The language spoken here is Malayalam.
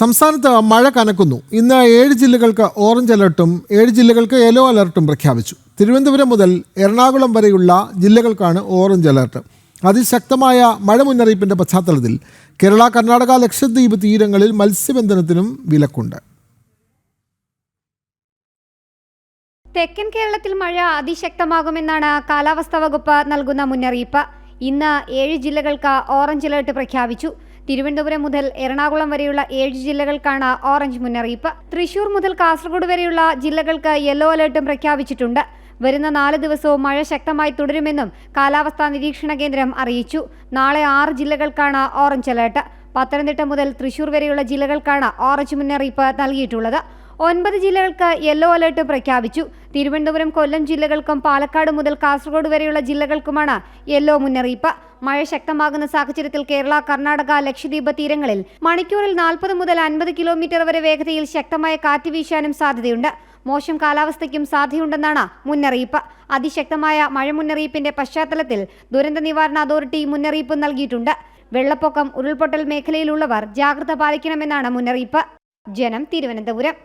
സംസ്ഥാനത്ത് മഴ കനക്കുന്നു. ഇന്ന് ഏഴ് ജില്ലകൾക്ക് ഓറഞ്ച് അലർട്ടും ഏഴ് ജില്ലകൾക്ക് യെല്ലോ അലർട്ടും പ്രഖ്യാപിച്ചു. തിരുവനന്തപുരം മുതൽ എറണാകുളം വരെയുള്ള ജില്ലകൾക്കാണ് ഓറഞ്ച് അലർട്ട് അതിശക്തമായ മഴ മുന്നറിയിപ്പിന്റെ പശ്ചാത്തലത്തിൽ കേരള കർണാടക ലക്ഷദ്വീപ് തീരങ്ങളിൽ മത്സ്യബന്ധനത്തിനും വിലക്കുണ്ട്. തെക്കൻ കേരളത്തിൽ മഴ അതിശക്തമാകുമെന്നാണ് കാലാവസ്ഥാ വകുപ്പ് നൽകുന്ന മുന്നറിയിപ്പ്. ഇന്ന് ഏഴ് ജില്ലകൾക്ക് ഓറഞ്ച് അലർട്ട് പ്രഖ്യാപിച്ചു. തിരുവനന്തപുരം മുതൽ എറണാകുളം വരെയുള്ള ഏഴ് ജില്ലകൾക്കാണ് ഓറഞ്ച് മുന്നറിയിപ്പ്. തൃശൂർ മുതൽ കാസർഗോഡ് വരെയുള്ള ജില്ലകൾക്ക് യെല്ലോ അലർട്ടും പ്രഖ്യാപിച്ചിട്ടുണ്ട്. വരുന്ന നാല് ദിവസവും മഴ ശക്തമായി തുടരുമെന്നും കാലാവസ്ഥാ നിരീക്ഷണ കേന്ദ്രം അറിയിച്ചു. നാളെ ആറ് ജില്ലകൾക്കാണ് ഓറഞ്ച് അലർട്ട്. പത്തനംതിട്ട മുതൽ തൃശൂർ വരെയുള്ള ജില്ലകൾക്കാണ് ഓറഞ്ച് മുന്നറിയിപ്പ് നൽകിയിട്ടുള്ളത്. ഒൻപത് ജില്ലകൾക്ക് യെല്ലോ അലർട്ട് പ്രഖ്യാപിച്ചു. തിരുവനന്തപുരം കൊല്ലം ജില്ലകൾക്കും പാലക്കാട് മുതൽ കാസർഗോഡ് വരെയുള്ള ജില്ലകൾക്കുമാണ് യെല്ലോ മുന്നറിയിപ്പ്. മഴ ശക്തമാകുന്ന സാഹചര്യത്തിൽ കേരള കർണാടക ലക്ഷദ്വീപ് തീരങ്ങളിൽ മണിക്കൂറിൽ നാൽപ്പത് മുതൽ അൻപത് കിലോമീറ്റർ വരെ വേഗതയിൽ ശക്തമായ കാറ്റ് വീശാനും സാധ്യതയുണ്ട്. മോശം കാലാവസ്ഥയ്ക്കും സാധ്യതയുണ്ടെന്നാണ് മുന്നറിയിപ്പ്. അതിശക്തമായ മഴ മുന്നറിയിപ്പിന്റെ പശ്ചാത്തലത്തിൽ ദുരന്ത നിവാരണ അതോറിറ്റി മുന്നറിയിപ്പ് നൽകിയിട്ടുണ്ട്. വെള്ളപ്പൊക്കം ഉരുൾപൊട്ടൽ മേഖലയിലുള്ളവർ ജാഗ്രത പാലിക്കണമെന്നാണ് മുന്നറിയിപ്പ്. ജനം തിരുവനന്തപുരം.